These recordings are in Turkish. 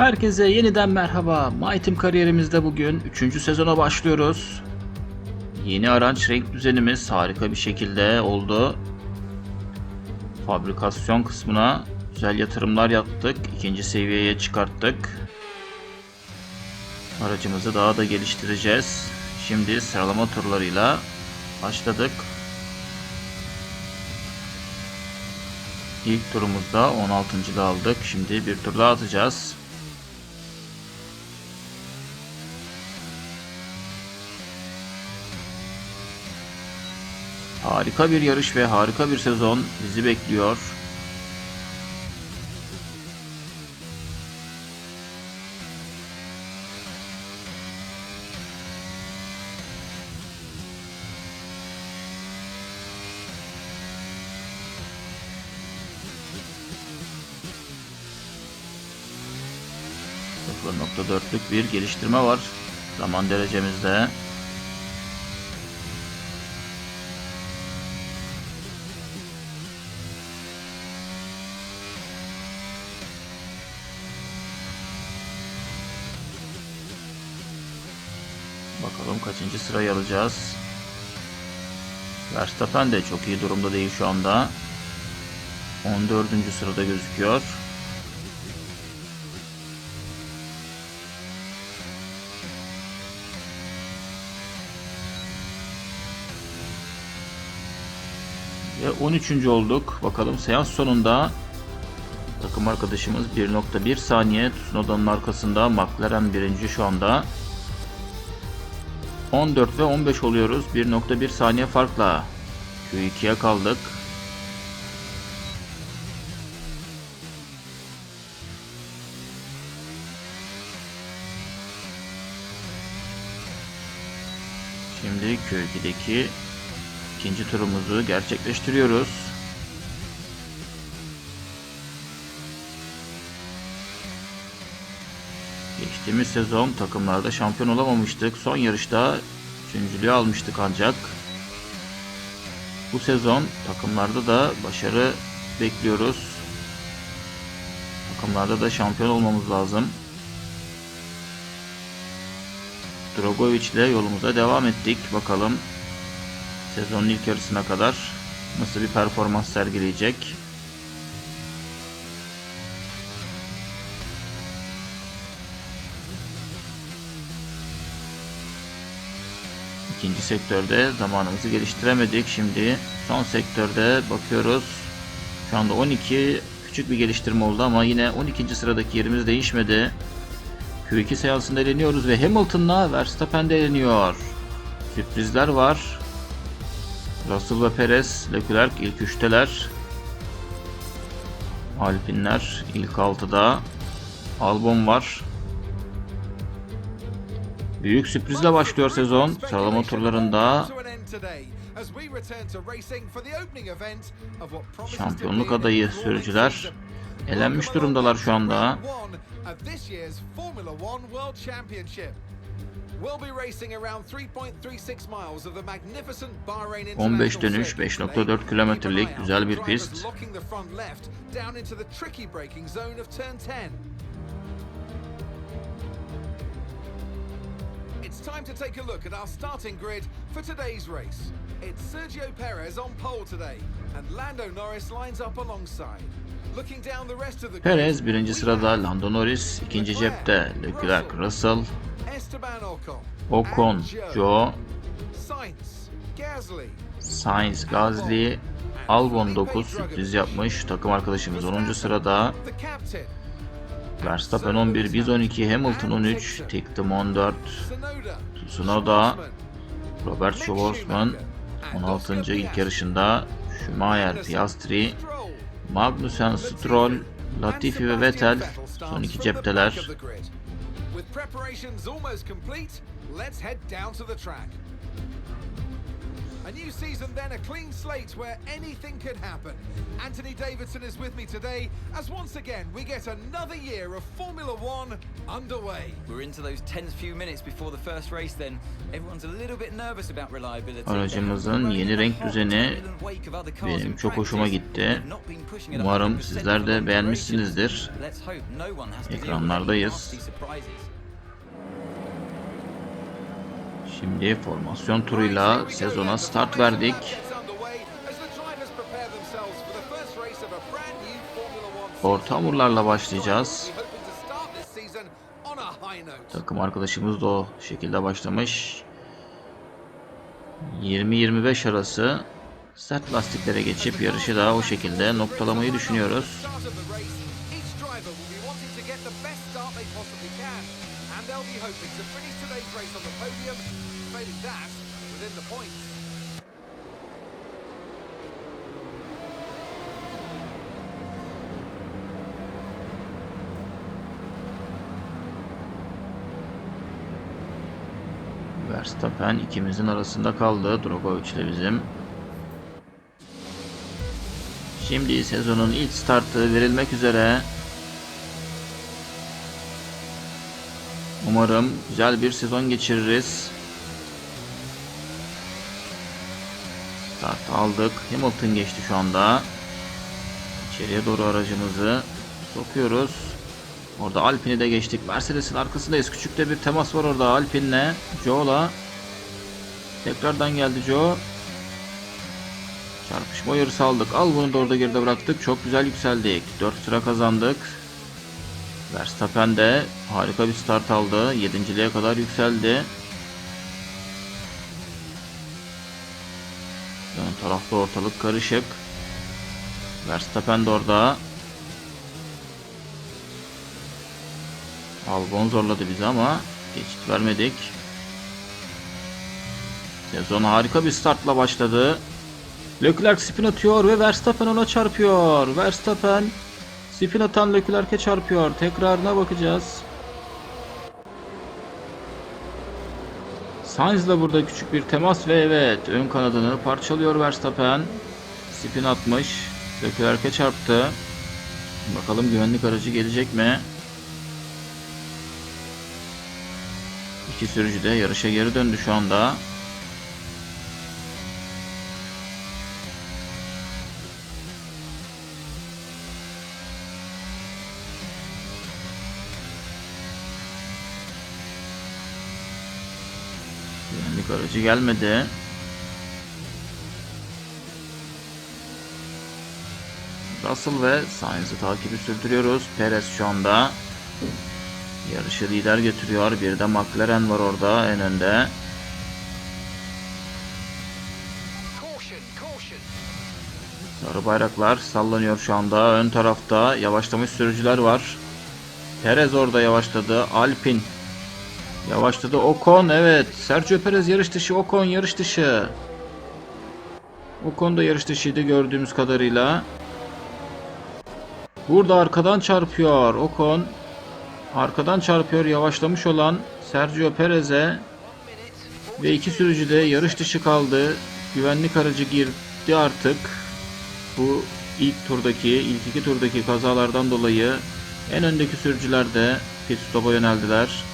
Herkese yeniden merhaba. My Team kariyerimizde bugün 3. sezona başlıyoruz. Yeni araç renk düzenimiz harika bir şekilde oldu. Fabrikasyon kısmına güzel yatırımlar yaptık. İkinci seviyeye çıkarttık. Aracımızı daha da geliştireceğiz. Şimdi sıralama turlarıyla başladık. İlk turumuzda 16. da aldık. Şimdi bir tur daha atacağız. Harika bir yarış ve harika bir sezon bizi bekliyor. .4'lük bir geliştirme var zaman derecemizde. Sırayı alacağız. Verstappen de çok iyi durumda değil şu anda. 14. sırada gözüküyor. Ve 13. olduk. Bakalım seans sonunda takım arkadaşımız 1.1 saniye Tsunoda'nın arkasında. McLaren birinci şu anda. 14 ve 15 oluyoruz. 1.1 saniye farkla. Q2'ye kaldık. Şimdi Q2'deki ikinci turumuzu gerçekleştiriyoruz. Geçtiğimiz sezon takımlarda şampiyon olamamıştık. Son yarışta üçüncülüğü almıştık ancak. Bu sezon takımlarda da başarı bekliyoruz. Takımlarda da şampiyon olmamız lazım. Drogovic ile yolumuza devam ettik. Bakalım sezonun ilk yarısına kadar nasıl bir performans sergileyecek. İkinci sektörde zamanımızı geliştiremedik. Şimdi son sektörde bakıyoruz. Şu anda 12 küçük bir geliştirme oldu ama yine 12. sıradaki yerimiz değişmedi. Q2 seansında eleniyoruz ve Hamilton'la Verstappen de eleniyor. Sürprizler var. Russell ve Perez, Leclerc ilk üçteler. Alpinler ilk altıda. Albon var. Büyük sürprizle başlıyor sezon. Sıralama turlarında şampiyonluk adayı sürücüler elenmiş durumdalar şu anda. 15 dönüş 5.4 kilometrelik güzel bir pist. It's time to take a look at our starting grid for today's race. It's Sergio Perez on pole today, and Lando Norris lines up alongside. Looking down the rest of the Perez birinci sırada, Lando Norris ikinci cepte, Leclerc, Russell, Esteban Ocon, Ocon, Joe, Sainz, Gasly, Sainz, Gasly, Albon 9 sürpriz yapmış. Takım arkadaşımız 10. sırada. Verstappen 11, biz 12, Hamilton 13, Tiktim 14, Sonoda, Tsunoda, Robert Schwarzman Schumacher, and 16. Oscar ilk yarışında Schumacher, Piastri, Magnussen, Stroll, Latifi ve Vettel son iki cepteler. A new season, then a clean slate where anything could happen. Anthony Davidson is with me today as once again we get another year of Formula One underway. We're into those tense few minutes before the first race then. Everyone's a little bit nervous about reliability. Aracımızın yeni renk düzeni benim çok hoşuma gitti. Umarım sizler de beğenmişsinizdir. Ekranlardayız. Şimdi formasyon turuyla sezona start verdik. Orta hamurlarla başlayacağız. Takım arkadaşımız da o şekilde başlamış. 20-25 arası sert lastiklere geçip yarışı da o şekilde noktalamayı düşünüyoruz. Verstappen ikimizin arasında kaldı. Drogovic ile bizim. Şimdi sezonun ilk startı verilmek üzere. Umarım güzel bir sezon geçiririz. Start aldık. Hamilton geçti şu anda. İçeriye doğru aracımızı sokuyoruz. Orada Alpine'i de geçtik. Mercedes'in arkasındayız. Küçük de bir temas var orada Alpine'le. Joe'la. Tekrardan geldi Joe. Çarpışma yarısı aldık. Al bunu da orada geride bıraktık. Çok güzel yükseldik. 4 sıra kazandık. Verstappen de harika bir start aldı. 7.liğe kadar yükseldi. Ön tarafta ortalık karışık. Verstappen de orada. Albon zorladı bizi ama geçit vermedik. Sezon harika bir startla başladı. Leclerc spin atıyor ve Verstappen ona çarpıyor. Verstappen spin atan Leclerc'e çarpıyor. Tekrarına bakacağız. Sainz'la burada küçük bir temas ve evet ön kanadını parçalıyor Verstappen. Spin atmış. Leclerc'e çarptı. Bakalım güvenlik aracı gelecek mi? İki sürücü de yarışa geri döndü şu anda. Aracı gelmedi. Russell ve Sainz'ı takibi sürdürüyoruz. Perez şu anda yarışı lider götürüyor. Bir de McLaren var orada en önde. Sarı bayraklar sallanıyor şu anda. Ön tarafta yavaşlamış sürücüler var. Perez orada yavaşladı. Alpin yavaşladı. Ocon evet. Sergio Perez yarış dışı. Ocon yarış dışı. Ocon da yarış dışıydı gördüğümüz kadarıyla. Burada arkadan çarpıyor Ocon. Arkadan çarpıyor yavaşlamış olan Sergio Perez'e ve iki sürücü de yarış dışı kaldı. Güvenlik aracı girdi artık. Bu ilk turdaki, ilk iki turdaki kazalardan dolayı en öndeki sürücüler de pit stop'a yöneldiler.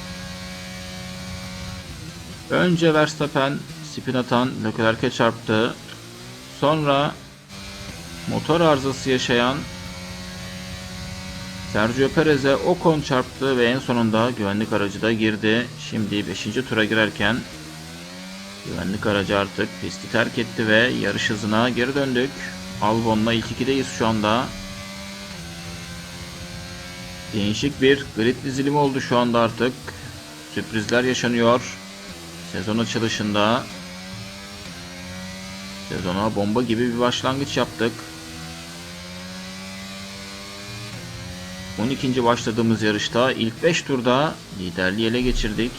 Önce Verstappen spin atan Leclerc'e çarptı. Sonra motor arızası yaşayan Sergio Perez'e Ocon çarptı ve en sonunda güvenlik aracı da girdi. Şimdi 5. tura girerken güvenlik aracı artık pisti terk etti ve yarış hızına geri döndük. Albon'la ilk ikideyiz şu anda. Değişik bir grid dizilimi oldu şu anda artık. Sürprizler yaşanıyor. Sezon açılışında sezona bomba gibi bir başlangıç yaptık. 12. başladığımız yarışta ilk 5 turda liderliği ele geçirdik.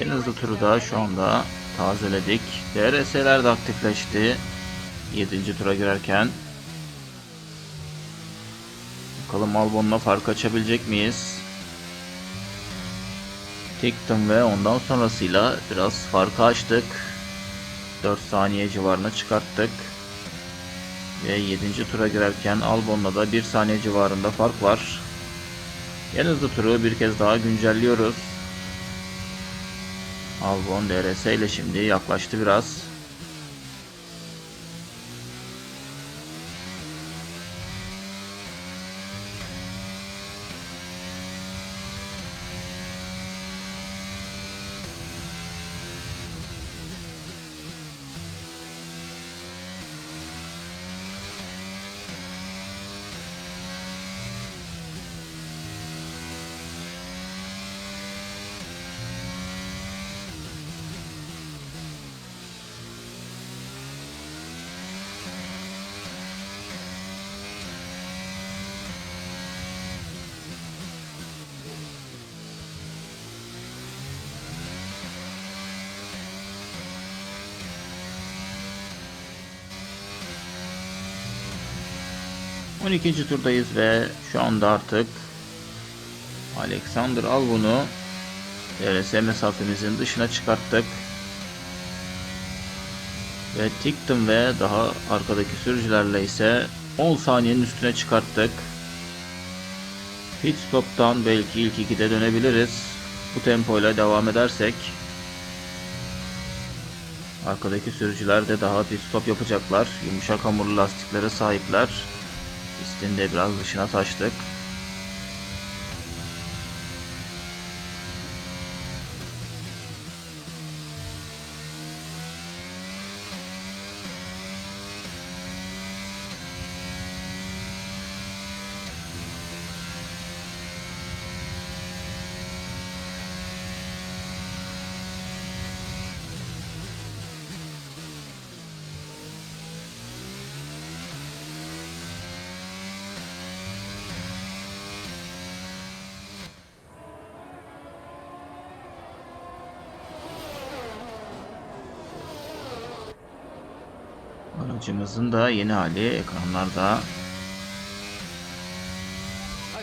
En hızlı turu da şu anda tazeledik. DRS'ler de aktifleşti. 7. tura girerken. Bakalım Albon'la fark açabilecek miyiz? Tictum ve ondan sonrasıyla biraz farkı açtık. 4 saniye civarına çıkarttık. Ve 7. tura girerken Albon'la da 1 saniye civarında fark var. En hızlı turu bir kez daha güncelliyoruz. Albon DRS ile şimdi yaklaştı biraz. On ikinci turdayız ve şu anda artık Alexander Albon'u DRS mesafemizin dışına çıkarttık. Ve Tictum ve daha arkadaki sürücülerle ise 10 saniyenin üstüne çıkarttık. Pit stop'tan belki ilk ikide dönebiliriz. Bu tempoyla devam edersek. Arkadaki sürücüler de daha pit stop yapacaklar. Yumuşak hamurlu lastiklere sahipler. Pistin de biraz dışına taştık. Aracımızın da yeni hali ekranlarda.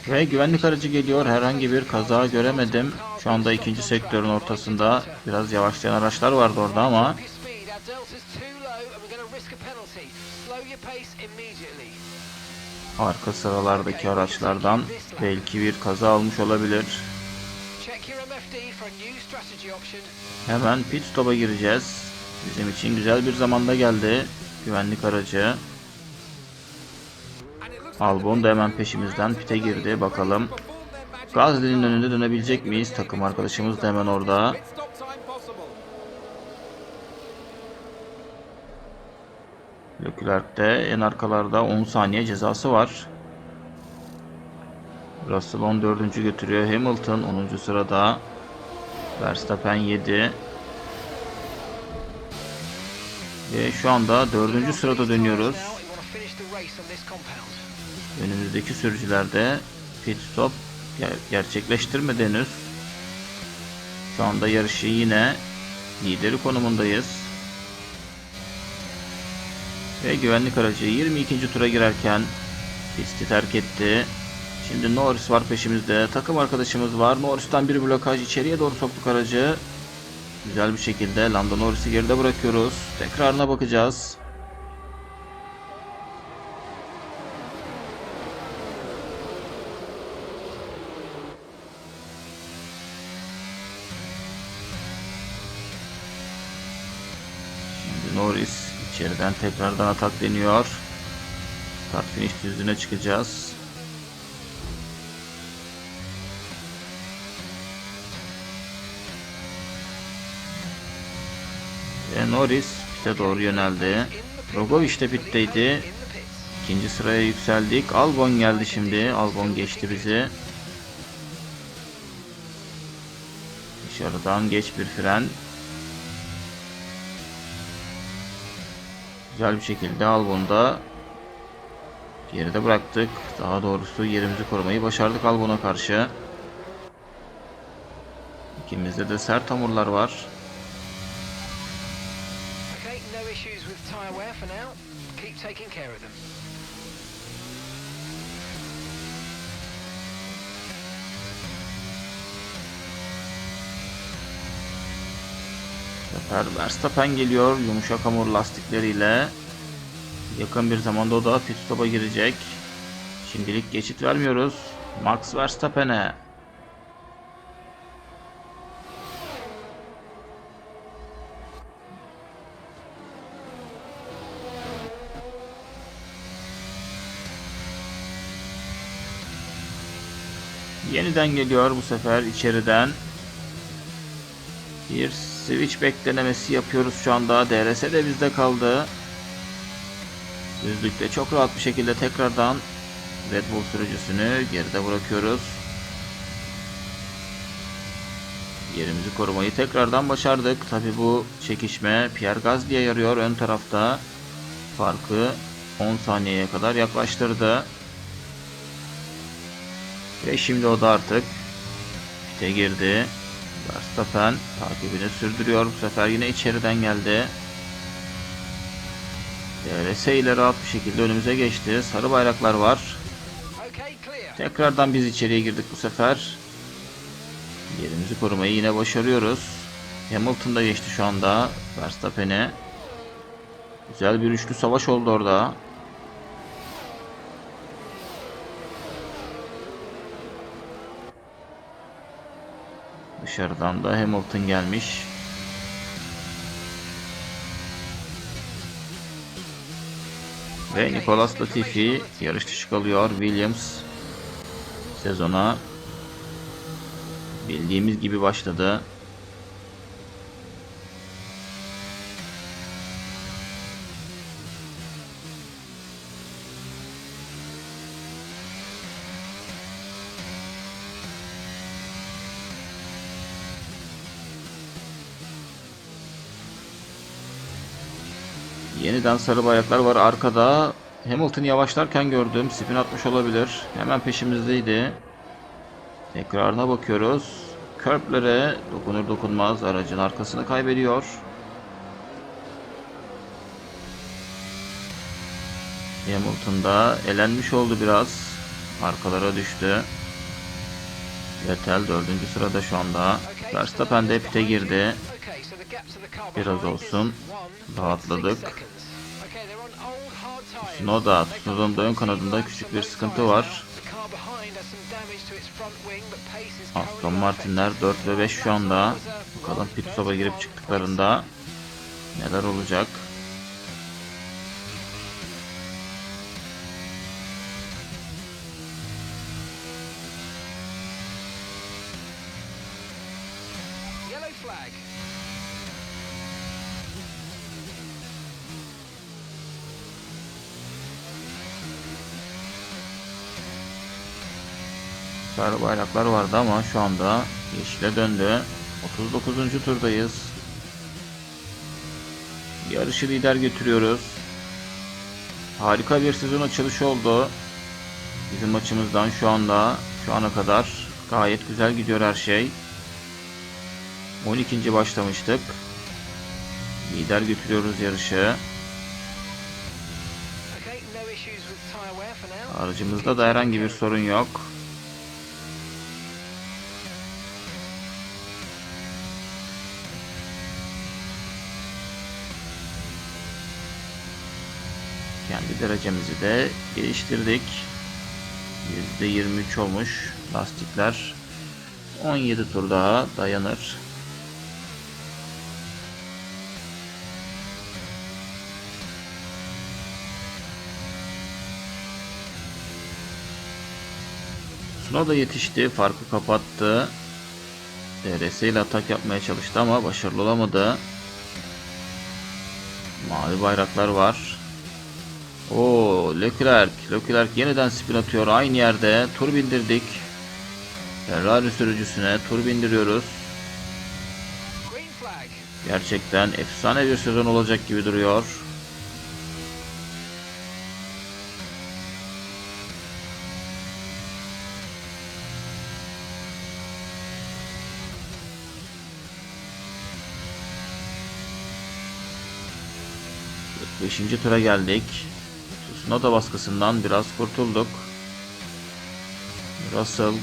Ve güvenlik aracı geliyor. Herhangi bir kaza göremedim. Şu anda ikinci sektörün ortasında biraz yavaşlayan araçlar vardı orada ama arka sıralardaki araçlardan belki bir kaza almış olabilir. Hemen pit stop'a gireceğiz. Bizim için güzel bir zamanda geldi güvenlik aracı. Albon da hemen peşimizden pite girdi. Bakalım Gazli'nin önünde dönebilecek miyiz? Takım arkadaşımız da hemen orada. Leclerc'te en arkalarda 10 saniye cezası var. Russell 14. götürüyor. Hamilton 10. sırada. Verstappen 7. Ve şu anda 4. sırada dönüyoruz. Önümüzdeki sürücülerde pit stop ger-. Şu anda yarışı yine lideri konumundayız. Ve güvenlik aracı 22. tura girerken pisti terk etti. Şimdi Norris var peşimizde. Takım arkadaşımız var. Norris'ten bir blokaj içeriye doğru soktuk aracı. Güzel bir şekilde Lando Norris'i geride bırakıyoruz. Tekrarına bakacağız. Şimdi Norris içeriden tekrardan atak deniyor. Start finish düzlüğüne çıkacağız. Norris pite doğru yöneldi. Rogovic de pitteydi. İkinci sıraya yükseldik. Albon geldi şimdi. Albon geçti bizi. Dışarıdan geç bir fren. Güzel bir şekilde Albon'da geride bıraktık. Daha doğrusu yerimizi korumayı başardık Albon'a karşı. İkimizde de sert hamurlar var. Sefer Verstappen geliyor yumuşak hamur lastikleriyle. Yakın bir zamanda o da pit stop'a girecek. Şimdilik geçit vermiyoruz. Max Verstappen'e. Yeniden geliyor bu sefer içeriden. Bir switchback denemesi yapıyoruz şu anda. DRS de bizde kaldı. Düzlükte çok rahat bir şekilde tekrardan Red Bull sürücüsünü geride bırakıyoruz. Yerimizi korumayı tekrardan başardık. Tabi bu çekişme Pierre Gasly'e yarıyor ön tarafta. Farkı 10 saniyeye kadar yaklaştırdı. Ve şimdi o da artık pite girdi. Verstappen takibini sürdürüyor. Bu sefer yine içeriden geldi. DRS ile rahat bir şekilde önümüze geçti. Sarı bayraklar var. Tekrardan biz içeriye girdik bu sefer. Yerimizi korumayı yine başarıyoruz. Hamilton da geçti şu anda Verstappen'e. Güzel bir üçlü savaş oldu orada. Dışarıdan da Hamilton gelmiş. Ve Nicolas Latifi yarış dışı kalıyor. Williams sezona bildiğimiz gibi başladı. Yeniden sarı bayraklar var arkada. Hamilton yavaşlarken gördüm. Spin atmış olabilir. Hemen peşimizdeydi. Tekrarına bakıyoruz. Körplere dokunur dokunmaz aracın arkasını kaybediyor. Hamilton da elenmiş oldu biraz. Arkalara düştü. Vettel dördüncü sırada şu anda. Verstappen de pite girdi. Biraz olsun rahatladık. Hard tyres. Tsunoda, They Tsunoda'nın da ön kanadında küçük bir sıkıntı var. Aston Martinler unaffected. 4 ve 5 şu anda. Bakalım pit stop'a girip çıktıklarında neler olacak. Bayraklar vardı ama şu anda yeşile döndü. 39. turdayız. Yarışı lider götürüyoruz. Harika bir sezon açılışı oldu. Bizim açımızdan şu anda şu ana kadar gayet güzel gidiyor her şey. 12. başlamıştık. Lider götürüyoruz yarışı. Aracımızda da herhangi bir sorun yok. Derecemizi de geliştirdik. %23 olmuş lastikler. 17 tur daha dayanır. Tsunoda yetişti, farkı kapattı. DRS ile atak yapmaya çalıştı ama başarılı olamadı. Mavi bayraklar var. Oo, Leclerc. Leclerc yeniden spin atıyor. Aynı yerde tur bindirdik. Ferrari sürücüsüne tur bindiriyoruz. Gerçekten efsane bir sezon olacak gibi duruyor. Beşinci tura geldik. Tsunoda baskısından biraz kurtulduk. Russell,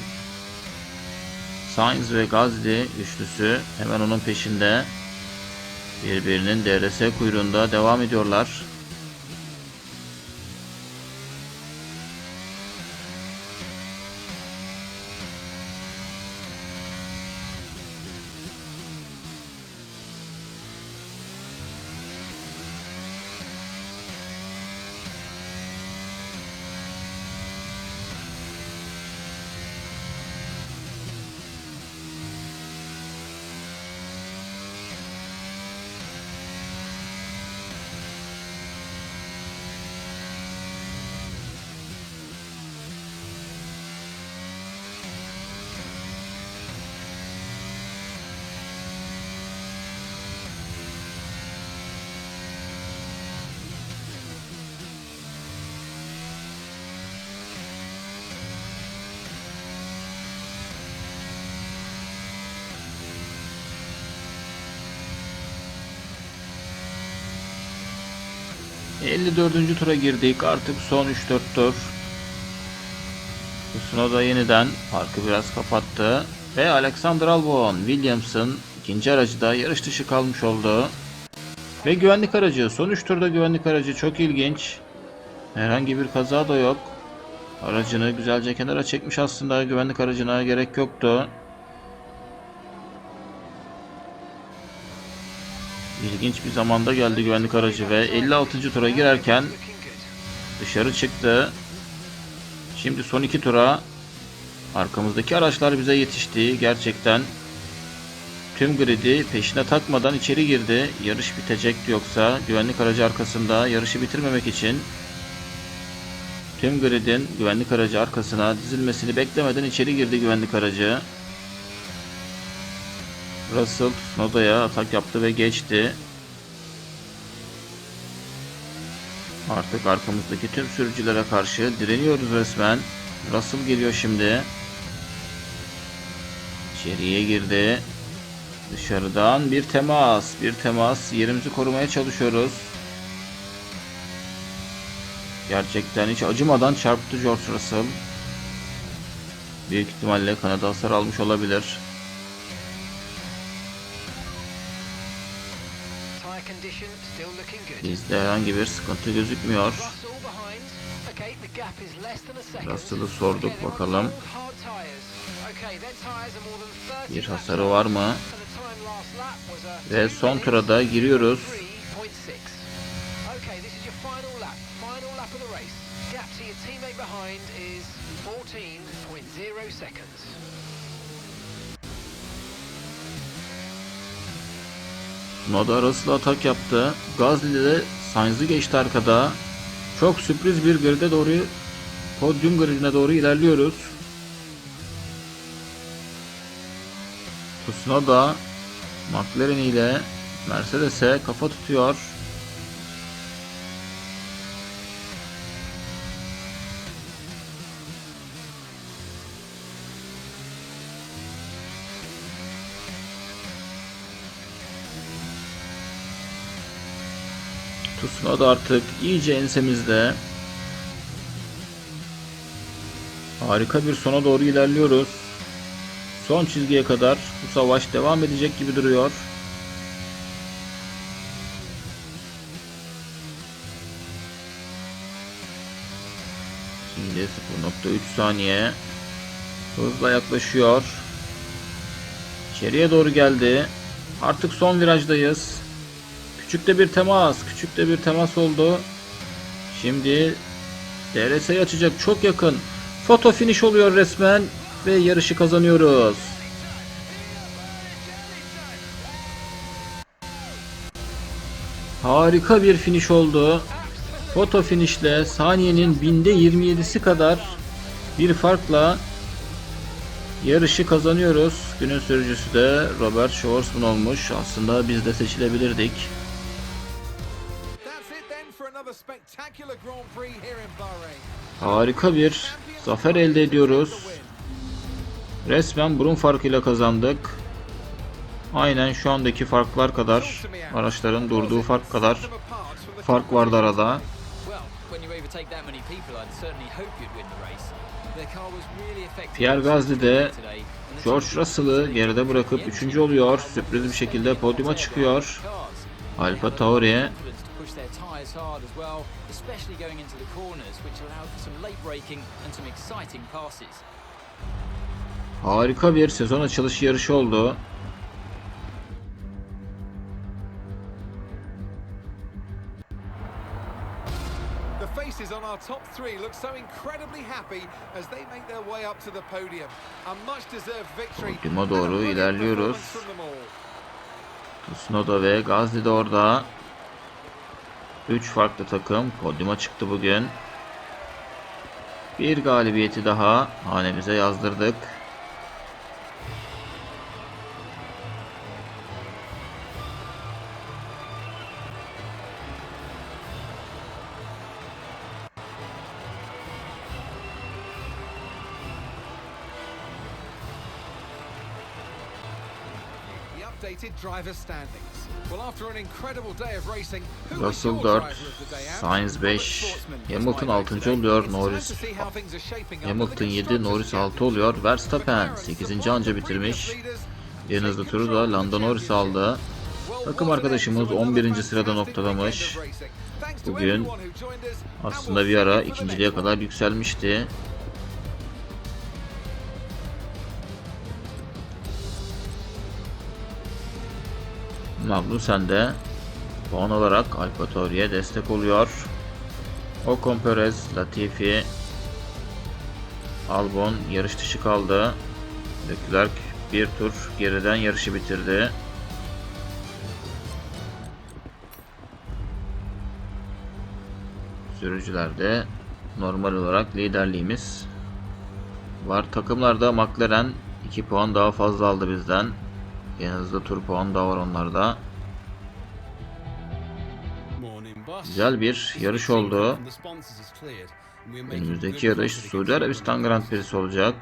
Sainz ve Gazli üçlüsü hemen onun peşinde. Birbirinin DRS kuyruğunda devam ediyorlar. ...54. tura girdik. Artık son 3-4 tur. Tsunoda yeniden farkı biraz kapattı. Ve Alexander Albon, Williams'ın ikinci aracı da yarış dışı kalmış oldu. Ve güvenlik aracı. Son 3 turda güvenlik aracı çok ilginç. Herhangi bir kaza da yok. Aracını güzelce kenara çekmiş aslında. Güvenlik aracına gerek yoktu. İlginç bir zamanda geldi güvenlik aracı ve 56. tura girerken dışarı çıktı. Şimdi son iki tura arkamızdaki araçlar bize yetişti. Gerçekten tüm gridi peşine takmadan içeri girdi. Yarış bitecekti yoksa güvenlik aracı arkasında yarışı bitirmemek için tüm gridin güvenlik aracı arkasına dizilmesini beklemeden içeri girdi güvenlik aracı. Russell Tsunoda'ya atak yaptı ve geçti. Artık arkamızdaki tüm sürücülere karşı direniyoruz resmen. Russell geliyor şimdi. İçeriye girdi. Dışarıdan bir temas, bir temas. Yerimizi korumaya çalışıyoruz. Gerçekten hiç acımadan çarptı George Russell. Büyük ihtimalle kanada hasar almış olabilir. Herhangi bir sıkıntı gözükmüyor. Russell'ı sorduk bakalım. old hard tyres. Okay, their tyres are more than 30 Bir hasarı var mı? Ve son minutes tura da giriyoruz. 3.6. Okay, this is your final lap. Final lap of the race. Gap to your teammate behind is 14.0 seconds. Noda Russell atak yaptı. Gazli de Sainz'ı geçti arkada. Çok sürpriz bir gride doğru podyum gridine doğru ilerliyoruz. Tsunoda McLaren ile Mercedes'e kafa tutuyor. Tsunoda artık iyice ensemizde. Harika bir sona doğru ilerliyoruz. Son çizgiye kadar bu savaş devam edecek gibi duruyor. Şimdi 0.3 saniye hızla yaklaşıyor. İçeriye doğru geldi. Artık son virajdayız. Küçükte bir temas. Küçükte bir temas oldu. Şimdi DRS'yi açacak. Çok yakın. Foto finish oluyor resmen. Ve yarışı kazanıyoruz. Harika bir finish oldu. Foto finishle saniyenin binde 27'si kadar bir farkla yarışı kazanıyoruz. Günün sürücüsü de Robert Schwarzman olmuş. Aslında biz de seçilebilirdik. Harika bir zafer elde ediyoruz. Resmen burun farkıyla kazandık. Aynen şu andaki farklar kadar, araçların durduğu fark kadar fark vardı arada. Pierre Gasly de George Russell'ı geride bırakıp üçüncü oluyor. Sürpriz bir şekilde podyuma çıkıyor. Alfa Tauri tyres hard as well, especially going into the corners, which allowed for some late braking and some exciting passes. harika bir sezon açılışı yarışı oldu. The faces on our top three look so incredibly happy as they make their way up to the podium. A much-deserved victory. Podyuma doğru ilerliyoruz. Tsunoda ve Gasly de orada. 3 farklı takım podyuma çıktı bugün. Bir galibiyeti daha hanemize yazdırdık. Russell your 4, driver of the day out? Sainz 5, Sportsman was Hamilton my race 6. today. oluyor, Norris Hamilton the 7, Constructors' Norris 6 Championship. oluyor. Verstappen McLaren 8. still anca bitirmiş. En hızlı turu da Lando Norris aldı. Takım arkadaşımız end to another 11. sırada noktalamış. Bugün Aslında bir ara ikinciliğe kadar yükselmişti. Magnussen de puan olarak Alfa Tauri'ye destek oluyor. Ocon Perez, Latifi, Albon yarış dışı kaldı. Leclerc bir tur geriden yarışı bitirdi. Sürücülerde normal olarak liderliğimiz var. Takımlarda McLaren 2 puan daha fazla aldı bizden. Hızlı tur puan daha var onlarda. Güzel bir yarış oldu. Önümüzdeki yarış Suudi Arabistan Grand Prix'si olacak.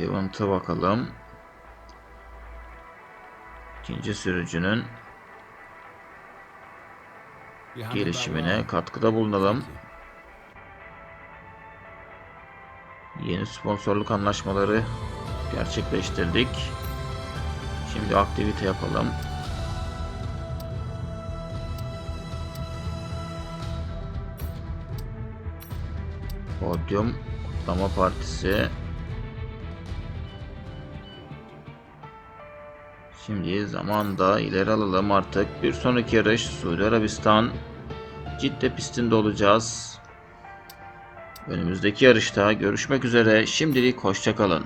Event'a bakalım. İkinci sürücünün gelişimine katkıda bulunalım. Yeni sponsorluk anlaşmaları gerçekleştirdik. Şimdi aktivite yapalım. Podyum kutlama partisi. Şimdi zaman da ileri alalım artık. Bir sonraki yarış Suudi Arabistan. Cidde pistinde olacağız. Önümüzdeki yarışta görüşmek üzere. Şimdilik hoşçakalın.